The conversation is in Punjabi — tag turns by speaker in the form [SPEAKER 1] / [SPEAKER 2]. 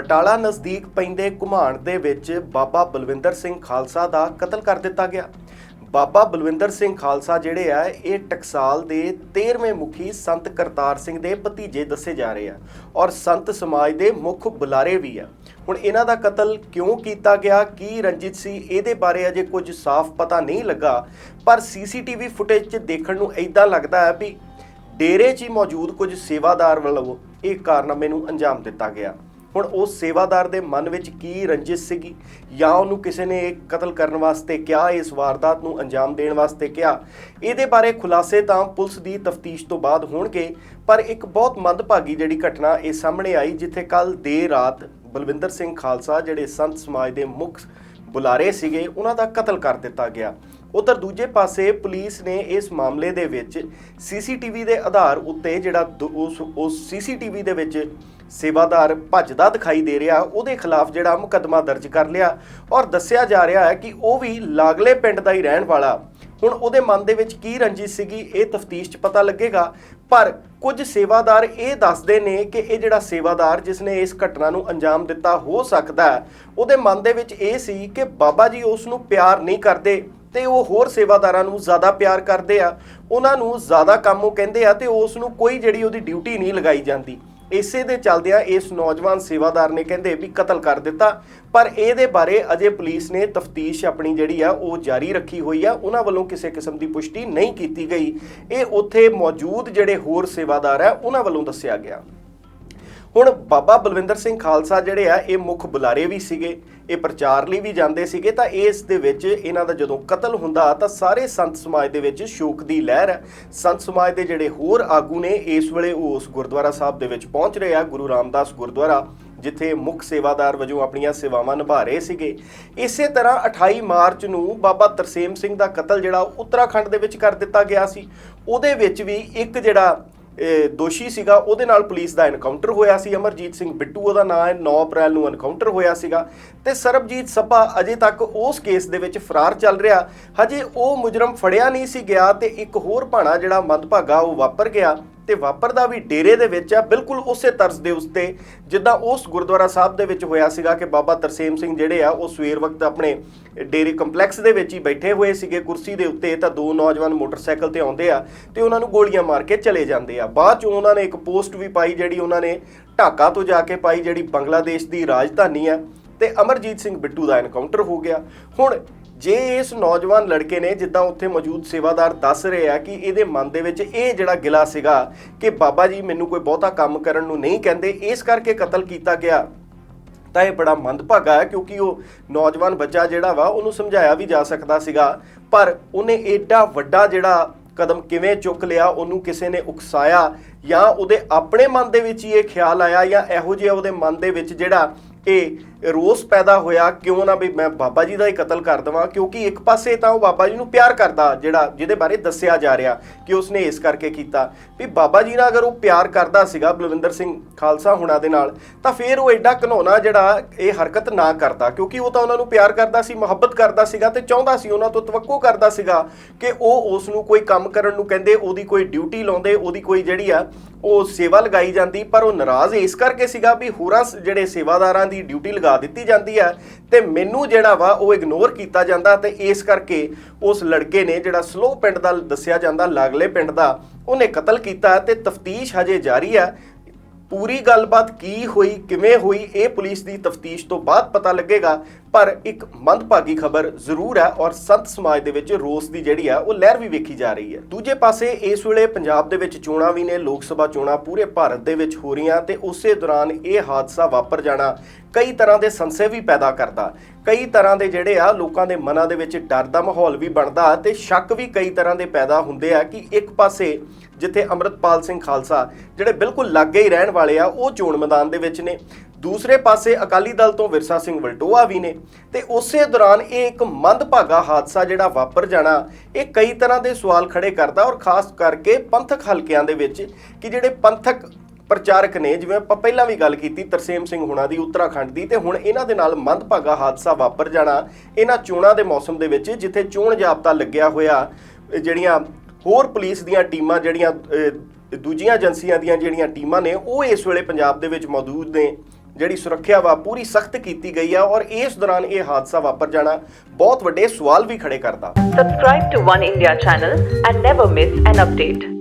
[SPEAKER 1] ਬਟਾਲਾ ਨਜ਼ਦੀਕ ਪੈਂਦੇ ਘੁਮਾਣ ਦੇ ਵਿੱਚ ਬਾਬਾ ਬਲਵਿੰਦਰ ਸਿੰਘ ਖਾਲਸਾ ਦਾ ਕਤਲ ਕਰ ਦਿੱਤਾ ਗਿਆ। ਬਾਬਾ ਬਲਵਿੰਦਰ ਸਿੰਘ ਖਾਲਸਾ ਜਿਹੜੇ ਆ, ਇਹ ਟਕਸਾਲ ਦੇ 13ਵੇਂ ਮੁਖੀ ਸੰਤ ਕਰਤਾਰ ਸਿੰਘ ਦੇ ਭਤੀਜੇ ਦੱਸੇ ਜਾ ਰਹੇ ਆ ਔਰ ਸੰਤ ਸਮਾਜ ਦੇ ਮੁੱਖ ਬੁਲਾਰੇ ਵੀ ਆ। ਹੁਣ ਇਹਨਾਂ ਦਾ ਕਤਲ ਕਿਉਂ ਕੀਤਾ ਗਿਆ, ਕੀ ਰੰਜਿਤ ਸੀ, ਇਹਦੇ ਬਾਰੇ ਅਜੇ ਕੁਝ ਸਾਫ਼ ਪਤਾ ਨਹੀਂ ਲੱਗਾ, ਪਰ ਸੀਸੀਟੀਵੀ ਫੁਟੇਜ 'ਚ ਦੇਖਣ ਨੂੰ ਇਦਾਂ ਲੱਗਦਾ ਹੈ ਵੀ ਡੇਰੇ 'ਚ ਹੀ ਮੌਜੂਦ ਕੁਝ ਸੇਵਾਦਾਰ ਵੱਲੋਂ ਇਹ ਕਾਰਨਾਮੇ ਨੂੰ ਅੰਜਾਮ ਦਿੱਤਾ ਗਿਆ। ਹੁਣ ਉਸ ਸੇਵਾਦਾਰ ਦੇ ਮਨ ਵਿੱਚ ਕੀ ਰੰਜਿਸ਼ ਸੀਗੀ? ਜਾਂ ਉਹਨੂੰ ਕਿਸੇ ਨੇ ਇਹ ਕਤਲ ਕਰਨ ਵਾਸਤੇ ਕਿਹਾ, ਇਸ ਵਾਰਦਾਤ ਨੂੰ ਅੰਜਾਮ ਦੇਣ ਵਾਸਤੇ ਕਿਹਾ? ਇਹਦੇ ਬਾਰੇ ਖੁਲਾਸੇ ਤਾਂ ਪੁਲਿਸ ਦੀ ਤਫਤੀਸ਼ ਤੋਂ ਬਾਅਦ ਹੋਣਗੇ, ਪਰ ਇੱਕ ਬਹੁਤ ਮੰਦਭਾਗੀ ਜਿਹੜੀ ਘਟਨਾ ਇਹ ਸਾਹਮਣੇ ਆਈ, ਜਿੱਥੇ ਕੱਲ ਦੇਰ ਰਾਤ ਬਲਵਿੰਦਰ ਸਿੰਘ ਖਾਲਸਾ ਜਿਹੜੇ ਸੰਤ ਸਮਾਜ ਦੇ ਮੁੱਖ ਬੁਲਾਰੇ ਸੀਗੇ, ਉਹਨਾਂ ਦਾ ਕਤਲ ਕਰ ਦਿੱਤਾ ਗਿਆ। ਉਧਰ ਦੂਜੇ ਪਾਸੇ ਪੁਲਿਸ ਨੇ ਇਸ ਮਾਮਲੇ ਦੇ ਵਿੱਚ ਸੀਸੀਟੀਵੀ ਦੇ ਆਧਾਰ ਉੱਤੇ ਜਿਹੜਾ ਦ- ਉਸ ਉਸ ਸੀਸੀਟੀਵੀ ਦੇ ਵਿੱਚ ਸੇਵਾਦਾਰ ਭੱਜਦਾ ਦਿਖਾਈ ਦੇ ਰਿਹਾ। ਉਹਦੇ ਖਿਲਾਫ ਜਿਹੜਾ ਮੁਕੱਦਮਾ ਦਰਜ ਕਰ ਲਿਆ ਔਰ ਦੱਸਿਆ ਜਾ ਰਿਹਾ ਹੈ ਕਿ ਉਹ ਵੀ ਲਾਗਲੇ ਪਿੰਡ ਦਾ ਹੀ ਰਹਿਣ ਵਾਲਾ। ਹੁਣ ਉਹਦੇ ਮਨ ਦੇ ਵਿੱਚ ਕੀ ਰੰਜਿਸ਼ ਸੀਗੀ, ਇਹ ਤਫਤੀਸ਼ 'ਚ ਪਤਾ ਲੱਗੇਗਾ। ਪਰ ਕੁਝ ਸੇਵਾਦਾਰ ਇਹ ਦੱਸਦੇ ਨੇ ਕਿ ਇਹ ਜਿਹੜਾ ਸੇਵਾਦਾਰ ਜਿਸ ਨੇ ਇਸ ਘਟਨਾ ਨੂੰ ਅੰਜਾਮ ਦਿੱਤਾ, ਹੋ ਸਕਦਾ ਉਹਦੇ ਮਨ ਦੇ ਵਿੱਚ ਇਹ ਸੀ ਕਿ ਬਾਬਾ ਜੀ ਉਸ ਨੂੰ ਪਿਆਰ ਨਹੀਂ ਕਰਦੇ ਤੇ ਉਹ ਹੋਰ ਸੇਵਾਦਾਰਾਂ ਨੂੰ ਜ਼ਿਆਦਾ ਪਿਆਰ ਕਰਦੇ ਆ। ਉਹਨਾਂ ਨੂੰ ਜ਼ਿਆਦਾ ਕੰਮ ਉਹ ਕਹਿੰਦੇ ਆ ਤੇ ਉਸ ਨੂੰ ਕੋਈ ਜਿਹੜੀ ਉਹਦੀ ਡਿਊਟੀ ਨਹੀਂ ਲਗਾਈ ਜਾਂਦੀ। ਇਸੇ ਦੇ ਚੱਲਦਿਆਂ ਇਸ ਨੌਜਵਾਨ ਸੇਵਾਦਾਰ ਨੇ ਕਹਿੰਦੇ ਵੀ ਕਤਲ ਕਰ ਦਿੱਤਾ। ਪਰ ਇਹਦੇ ਬਾਰੇ ਅਜੇ ਪੁਲਿਸ ਨੇ ਤਫਤੀਸ਼ ਆਪਣੀ ਜਿਹੜੀ ਆ, ਉਹ ਜਾਰੀ ਰੱਖੀ ਹੋਈ ਆ। ਉਹਨਾਂ ਵੱਲੋਂ ਕਿਸੇ ਕਿਸਮ ਦੀ ਪੁਸ਼ਟੀ ਨਹੀਂ ਕੀਤੀ ਗਈ। ਇਹ ਉੱਥੇ ਮੌਜੂਦ ਜਿਹੜੇ ਹੋਰ ਸੇਵਾਦਾਰ ਆ, ਉਹਨਾਂ ਵੱਲੋਂ ਦੱਸਿਆ ਗਿਆ। ਹੁਣ ਬਾਬਾ ਬਲਵਿੰਦਰ ਸਿੰਘ ਖਾਲਸਾ ਜਿਹੜੇ ਆ, ਇਹ ਮੁੱਖ ਬੁਲਾਰੇ ਵੀ ਸੀਗੇ, ਇਹ ਪ੍ਰਚਾਰ ਲਈ ਵੀ ਜਾਂਦੇ ਸੀਗੇ, ਤਾਂ ਇਸ ਦੇ ਵਿੱਚ ਇਹਨਾਂ ਦਾ ਜਦੋਂ ਕਤਲ ਹੁੰਦਾ, ਤਾਂ ਸਾਰੇ ਸੰਤ ਸਮਾਜ ਦੇ ਵਿੱਚ ਸ਼ੋਕ ਦੀ ਲਹਿਰ ਹੈ। ਸੰਤ ਸਮਾਜ ਦੇ ਜਿਹੜੇ ਹੋਰ ਆਗੂ ਨੇ, ਇਸ ਵੇਲੇ ਉਹ ਉਸ ਗੁਰਦੁਆਰਾ ਸਾਹਿਬ ਦੇ ਵਿੱਚ ਪਹੁੰਚ ਰਹੇ ਆ, ਗੁਰੂ ਰਾਮਦਾਸ ਗੁਰਦੁਆਰਾ, ਜਿੱਥੇ ਮੁੱਖ ਸੇਵਾਦਾਰ ਵਜੋਂ ਆਪਣੀਆਂ ਸੇਵਾਵਾਂ ਨਿਭਾ ਰਹੇ ਸੀਗੇ। ਇਸੇ ਤਰ੍ਹਾਂ 28 ਮਾਰਚ ਨੂੰ ਬਾਬਾ ਤਰਸੇਮ ਸਿੰਘ ਦਾ ਕਤਲ ਜਿਹੜਾ ਉੱਤਰਾਖੰਡ ਦੇ ਵਿੱਚ ਕਰ ਦਿੱਤਾ ਗਿਆ ਸੀ। ਉਹਦੇ ਵਿੱਚ ਵੀ ਇੱਕ ਜਿਹੜਾ ਦੋਸ਼ੀ ਸੀਗਾ, ਉਹਦੇ ਨਾਲ ਪੁਲਿਸ ਦਾ ਐਨਕਾਊਂਟਰ ਹੋਇਆ ਸੀ। ਅਮਰਜੀਤ ਸਿੰਘ ਬਿੱਟੂ, ਉਹਦਾ ਨਾਮ ਹੈ 9 ਅਪ੍ਰੈਲ ਨੂੰ ਐਨਕਾਊਂਟਰ ਹੋਇਆ ਸੀਗਾ। ਤੇ ਸਰਬਜੀਤ ਸੱਭਾ ਅਜੇ ਤੱਕ ਉਸ ਕੇਸ ਦੇ ਵਿੱਚ ਫਰਾਰ ਚੱਲ ਰਿਹਾ। ਹਜੇ ਉਹ ਮੁਜਰਮ ਫੜਿਆ ਨਹੀਂ ਸੀ ਗਿਆ ਤੇ ਇੱਕ ਹੋਰ ਭਾਣਾ ਜਿਹੜਾ ਮੰਦਭਾਗਾ, ਉਹ ਵਾਪਰ ਗਿਆ। ਤੇ ਵਾਪਰਦਾ ਵੀ ਡੇਰੇ ਦੇ ਵਿੱਚ ਆ, ਬਿਲਕੁਲ ਉਸੇ ਤਰਜ਼ ਦੇ ਉੱਤੇ, ਜਿੱਦਾਂ ਉਸ ਗੁਰਦੁਆਰਾ ਸਾਹਿਬ ਦੇ ਵਿੱਚ ਹੋਇਆ ਸੀਗਾ ਕਿ ਬਾਬਾ ਤਰਸੇਮ ਸਿੰਘ ਜਿਹੜੇ ਆ, ਉਹ ਸਵੇਰ ਵਕਤ ਆਪਣੇ ਡੇਰੇ ਕੰਪਲੈਕਸ ਦੇ ਵਿੱਚ ਹੀ ਬੈਠੇ ਹੋਏ ਸੀਗੇ, ਕੁਰਸੀ ਦੇ ਉੱਤੇ ਤਾਂ ਦੋ ਨੌਜਵਾਨ ਮੋਟਰਸਾਈਕਲ ਤੇ ਆਉਂਦੇ ਆ ਤੇ ਉਹਨਾਂ ਨੂੰ ਗੋਲੀਆਂ ਮਾਰ ਕੇ ਚਲੇ ਜਾਂਦੇ ਆ। ਬਾਅਦ ਚ ਉਹਨਾਂ ਨੇ ਇੱਕ ਪੋਸਟ ਵੀ ਪਾਈ ਜਿਹੜੀ ਉਹਨਾਂ ਨੇ ਢਾਕਾ ਤੋਂ ਜਾ ਕੇ ਪਾਈ ਜਿਹੜੀ ਬੰਗਲਾਦੇਸ਼ ਦੀ ਰਾਜਧਾਨੀ ਆ ਤੇ ਅਮਰਜੀਤ ਸਿੰਘ ਬਿੱਟੂ ਦਾ ਐਨਕਾਊਂਟਰ ਹੋ ਗਿਆ। ਹੁਣ ਜੇ ਇਸ ਨੌਜਵਾਨ ਲੜਕੇ ਨੇ ਜਿੱਦਾਂ ਉੱਥੇ ਮੌਜੂਦ ਸੇਵਾਦਾਰ ਦੱਸ ਰਹੇ ਆ ਕਿ ਇਹਦੇ ਮਨ ਦੇ ਵਿੱਚ ਇਹ ਜਿਹੜਾ ਗਿਲਾ ਸੀਗਾ ਕਿ ਬਾਬਾ ਜੀ ਮੈਨੂੰ ਕੋਈ ਬਹੁਤਾ ਕੰਮ ਕਰਨ ਨੂੰ ਨਹੀਂ ਕਹਿੰਦੇ, ਇਸ ਕਰਕੇ ਕਤਲ ਕੀਤਾ ਗਿਆ, ਤਾਂ ਇਹ ਬੜਾ ਮੰਦਭਾਗਾ ਹੈ ਕਿਉਂਕਿ ਉਹ ਨੌਜਵਾਨ ਬੱਚਾ ਜਿਹੜਾ ਵਾ, ਉਹਨੂੰ ਸਮਝਾਇਆ ਵੀ ਜਾ ਸਕਦਾ ਸੀਗਾ, ਪਰ ਉਹਨੇ ਏਡਾ ਵੱਡਾ ਜਿਹੜਾ ਕਦਮ ਕਿਵੇਂ ਚੁੱਕ ਲਿਆ, ਉਹਨੂੰ ਕਿਸੇ ਨੇ ਉਕਸਾਇਆ ਜਾਂ ਉਹਦੇ ਆਪਣੇ ਮਨ ਦੇ ਵਿੱਚ ਹੀ ਇਹ ਖਿਆਲ ਆਇਆ ਜਾਂ ਇਹੋ ਜਿਹਾ ਉਹਦੇ ਮਨ ਦੇ ਵਿੱਚ ਜਿਹੜਾ ਇਹ ਰੋਸ ਪੈਦਾ ਹੋਇਆ, ਕਿਉਂ ਨਾ ਵੀ ਮੈਂ ਬਾਬਾ ਜੀ ਦਾ ਹੀ ਕਤਲ ਕਰ ਦਵਾਂ, ਕਿਉਂਕਿ ਇੱਕ ਪਾਸੇ ਤਾਂ ਉਹ ਬਾਬਾ ਜੀ ਨੂੰ ਪਿਆਰ ਕਰਦਾ, ਜਿਹੜਾ ਜਿਹਦੇ ਬਾਰੇ ਦੱਸਿਆ ਜਾ ਰਿਹਾ ਕਿ ਉਸਨੇ ਇਸ ਕਰਕੇ ਕੀਤਾ। ਵੀ ਬਾਬਾ ਜੀ ਨਾਲ ਅਗਰ ਉਹ ਪਿਆਰ ਕਰਦਾ ਸੀਗਾ ਬਲਵਿੰਦਰ ਸਿੰਘ ਖਾਲਸਾ ਹੁਣਾਂ ਦੇ ਨਾਲ, ਤਾਂ ਫਿਰ ਉਹ ਐਡਾ ਘਨੌਣਾ ਜਿਹੜਾ ਇਹ ਹਰਕਤ ਨਾ ਕਰਦਾ, ਕਿਉਂਕਿ ਉਹ ਤਾਂ ਉਹਨਾਂ ਨੂੰ ਪਿਆਰ ਕਰਦਾ ਸੀ, ਮੁਹੱਬਤ ਕਰਦਾ ਸੀਗਾ ਤੇ ਚਾਹੁੰਦਾ ਸੀ, ਉਹਨਾਂ ਤੋਂ ਤਵੱਕੋ ਕਰਦਾ ਸੀਗਾ ਕਿ ਉਹ ਉਸ ਨੂੰ ਕੋਈ ਕੰਮ ਕਰਨ ਨੂੰ ਕਹਿੰਦੇ, ਉਹਦੀ ਕੋਈ ਡਿਊਟੀ ਲਾਉਂਦੇ, ਉਹਦੀ ਕੋਈ ਜਿਹੜੀ ਆ, ਉਹ ਸੇਵਾ ਲਗਾਈ ਜਾਂਦੀ, ਪਰ ਉਹ ਨਾਰਾਜ਼ ਇਸ ਕਰਕੇ ਸੀਗਾ ਵੀ ਹੋਰਾਂ ਸ- ਜਿਹੜੇ ਸੇਵਾਦਾਰਾਂ ਦੀ ਡਿਊਟੀ ਲਗਾ ਦਿੱਤੀ ਜਾਂਦੀ ਹੈ ਤੇ ਮੈਨੂੰ ਜਿਹੜਾ ਵਾ ਉਹ ਇਗਨੋਰ ਕੀਤਾ ਜਾਂਦਾ ਤੇ ਇਸ ਕਰਕੇ ਉਸ ਲੜਕੇ ਨੇ ਜਿਹੜਾ ਸਲੋ ਪਿੰਡ ਦਾ ਦੱਸਿਆ ਜਾਂਦਾ, ਲਾਗਲੇ ਪਿੰਡ ਦਾ, ਉਹਨੇ ਕਤਲ ਕੀਤਾ ਤੇ ਤਫਤੀਸ਼ ਹਜੇ ਜਾਰੀ ਹੈ। ਪੂਰੀ ਗੱਲਬਾਤ ਕੀ ਹੋਈ, ਕਿਵੇਂ ਹੋਈ, ਇਹ ਪੁਲਿਸ ਦੀ ਤਫਤੀਸ਼ ਤੋਂ ਬਾਅਦ ਪਤਾ ਲੱਗੇਗਾ। ਪਰ ਇੱਕ ਮੰਦਭਾਗੀ ਖਬਰ ਜ਼ਰੂਰ ਹੈ ਔਰ ਸੰਤ ਸਮਾਜ ਦੇ ਵਿੱਚ ਰੋਸ ਦੀ ਜਿਹੜੀ ਆ ਉਹ ਲਹਿਰ ਵੀ ਵੇਖੀ ਜਾ ਰਹੀ ਹੈ। ਦੂਜੇ ਪਾਸੇ ਇਸ ਵੇਲੇ ਪੰਜਾਬ ਦੇ ਵਿੱਚ ਚੋਣਾਂ ਵੀ ਨੇ, ਲੋਕ ਸਭਾ ਚੋਣਾਂ ਪੂਰੇ ਭਾਰਤ ਦੇ ਵਿੱਚ ਹੋ ਰਹੀਆਂ ਤੇ ਉਸੇ ਦੌਰਾਨ ਇਹ ਹਾਦਸਾ ਵਾਪਰ ਜਾਣਾ ਕਈ ਤਰ੍ਹਾਂ ਦੇ ਸੰਸ਼ੇ ਵੀ ਪੈਦਾ ਕਰਦਾ। ਕਈ ਤਰ੍ਹਾਂ ਦੇ ਜਿਹੜੇ ਆ ਲੋਕਾਂ ਦੇ ਮਨਾਂ ਦੇ ਵਿੱਚ ਡਰ ਦਾ ਮਾਹੌਲ ਵੀ ਬਣਦਾ ਤੇ ਸ਼ੱਕ ਵੀ ਕਈ ਤਰ੍ਹਾਂ ਦੇ ਪੈਦਾ ਹੁੰਦੇ ਆ ਕਿ ਇੱਕ ਪਾਸੇ ਜਿੱਥੇ ਅਮਰਤਪਾਲ ਸਿੰਘ ਖਾਲਸਾ ਜਿਹੜੇ ਬਿਲਕੁਲ ਲਾਗੇ ਹੀ ਰਹਿਣ ਵਾਲੇ ਆ, ਉਹ ਚੋਣ ਮੈਦਾਨ ਦੇ ਵਿੱਚ ਨੇ। ਦੂਸਰੇ ਪਾਸੇ ਅਕਾਲੀ ਦਲ ਤੋਂ ਵਿਰਸਾ ਸਿੰਘ ਵਲਟੋਆ ਵੀ ਨੇ ਤੇ ਉਸੇ ਦੌਰਾਨ ਇਹ ਇੱਕ ਮੰਦਭਾਗਾ ਹਾਦਸਾ ਜਿਹੜਾ ਵਾਪਰ ਜਾਣਾ, ਇਹ ਕਈ ਤਰ੍ਹਾਂ ਦੇ ਸਵਾਲ ਖੜੇ ਕਰਦਾ ਔਰ ਖਾਸ ਕਰਕੇ ਪੰਥਕ ਹਲਕਿਆਂ ਦੇ ਵਿੱਚ ਕਿ ਜਿਹੜੇ ਪੰਥਕ ਪ੍ਰਚਾਰਕ ਨੇ, ਜਿਵੇਂ ਆਪਾਂ ਪਹਿਲਾਂ ਵੀ ਗੱਲ ਕੀਤੀ ਤਰਸੇਮ ਸਿੰਘ ਹੁਣਾਂ ਦੀ ਉੱਤਰਾਖੰਡ ਦੀ, ਤੇ ਹੁਣ ਇਹਨਾਂ ਦੇ ਨਾਲ ਮੰਦਭਾਗਾ ਹਾਦਸਾ ਵਾਪਰ ਜਾਣਾ, ਇਹਨਾਂ ਚੋਣਾਂ ਦੇ ਮੌਸਮ ਦੇ ਵਿੱਚ ਜਿੱਥੇ ਚੋਣ ਜਾਬਤਾ ਲੱਗਿਆ ਹੋਇਆ ਜਿਹੜੀਆਂ ਹੋਰ ਪੁਲਿਸ ਦੀਆਂ ਟੀਮਾਂ ਜਿਹੜੀਆਂ ਦੂਜੀਆਂ ਏਜੰਸੀਆਂ ਦੀਆਂ ਜਿਹੜੀਆਂ ਟੀਮਾਂ ਨੇ, ਉਹ ਇਸ ਵੇਲੇ ਪੰਜਾਬ ਦੇ ਵਿੱਚ ਮੌਜੂਦ ਨੇ। ਜਿਹੜੀ ਸੁਰੱਖਿਆ ਵਾ ਪੂਰੀ ਸਖਤ ਕੀਤੀ ਗਈ ਆ ਔਰ ਇਸ ਦੌਰਾਨ ਇਹ ਹਾਦਸਾ ਵਾਪਰ ਜਾਣਾ ਬਹੁਤ ਵੱਡੇ ਸਵਾਲ ਵੀ ਖੜੇ ਕਰਦਾ
[SPEAKER 2] Subscribe to One India channel and never miss an update.